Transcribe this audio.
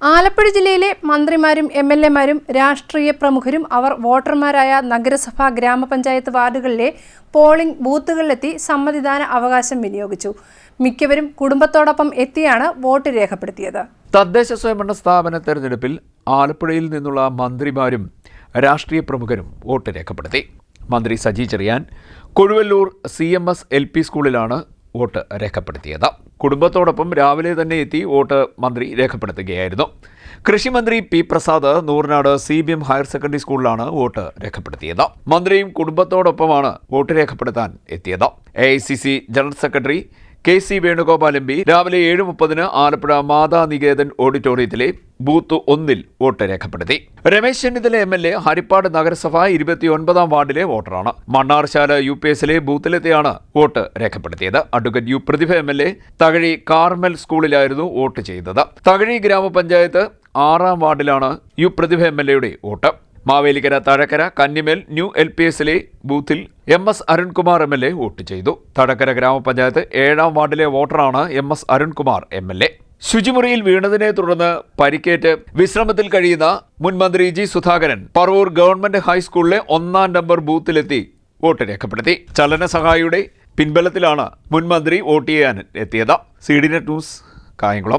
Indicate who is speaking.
Speaker 1: ആലപ്പുഴ ജില്ലയിലെ മന്ത്രിമാരും M L എമാരും രാഷ്ട്രീയ പ്രമുഖരും അവർ വോട്ടർമാരായ നഗരസഭാ ഗ്രാമപഞ്ചായത്ത് വാർഡുകളിലെ പോളിംഗ് ബൂത്തുകളിലെത്തി സമ്മതിദാന അവകാശം വിനിയോഗിച്ചു. മിക്കവരും കുടുംബത്തോടൊപ്പം എത്തിയാണ് വോട്ട് രേഖപ്പെടുത്തിയത്.
Speaker 2: തദ്ദേശ സ്വയംഭരണ സ്ഥാപന തെരഞ്ഞെടുപ്പിൽ ആലപ്പുഴയിൽ നിന്നുള്ള മന്ത്രിമാരും രാഷ്ട്രീയ പ്രമുഖരും വോട്ട് രേഖപ്പെടുത്തി. മന്ത്രി Saji Cherian Kozhuvalloor C M S L P സ്കൂളിലാണ് വോട്ട് രേഖപ്പെടുത്തിയത്. കുടുംബത്തോടൊപ്പം രാവിലെ തന്നെ എത്തി വോട്ട് മന്ത്രി രേഖപ്പെടുത്തുകയായിരുന്നു. കൃഷിമന്ത്രി P Prasad Nooranad C B M higher secondary സ്കൂളിലാണ് വോട്ട് രേഖപ്പെടുത്തിയത്. മന്ത്രിയും കുടുംബത്തോടൊപ്പമാണ് വോട്ട് രേഖപ്പെടുത്താൻ എത്തിയത്. A general secretary K C Venugopal M P രാവിലെ ഏഴ് മുപ്പതിന് ആലപ്പുഴ മാതാ നികേതൻ ഓഡിറ്റോറിയത്തിലെ ബൂത്ത് ഒന്നിൽ വോട്ട് രേഖപ്പെടുത്തി. Ramesh Chennithala M L A Haripad നഗരസഭ ഇരുപത്തിയൊൻപതാം വാർഡിലെ വോട്ടറാണ്. മണ്ണാർശാല യു പി എസിലെ ബൂത്തിലെത്തിയാണ് വോട്ട് രേഖപ്പെടുത്തിയത്. Advocate U Prathibha M L A Thakazhi Carmel സ്കൂളിലായിരുന്നു വോട്ട് ചെയ്തത്. തകഴി ഗ്രാമപഞ്ചായത്ത് ആറാം വാർഡിലാണ് യു പ്രതിഭ എം എൽ എയുടെ vote. Mavelikkara Thazhakkara Kannimel new L P എസിലെ ബൂത്തിൽ M S Arunkumar M L A vote ചെയ്തു. തഴക്കര ഗ്രാമപഞ്ചായത്ത് ഏഴാം വാർഡിലെ വോട്ടറാണ് M S Arunkumar M L A. ശുചിമുറിയിൽ വീണതിനെ തുടർന്ന് പരിക്കേറ്റ് വിശ്രമത്തിൽ കഴിയുന്ന മുൻ മന്ത്രി ജി സുധാകരൻ പറവൂർ ഗവൺമെന്റ് ഹൈസ്കൂളിലെ ഒന്നാം നമ്പർ ബൂത്തിലെത്തി വോട്ട് രേഖപ്പെടുത്തി. ചലന സഹായിയുടെ പിൻബലത്തിലാണ് മുൻ മന്ത്രി വോട്ട് ചെയ്യാൻ എത്തിയത്. C D net news Kayamkulam.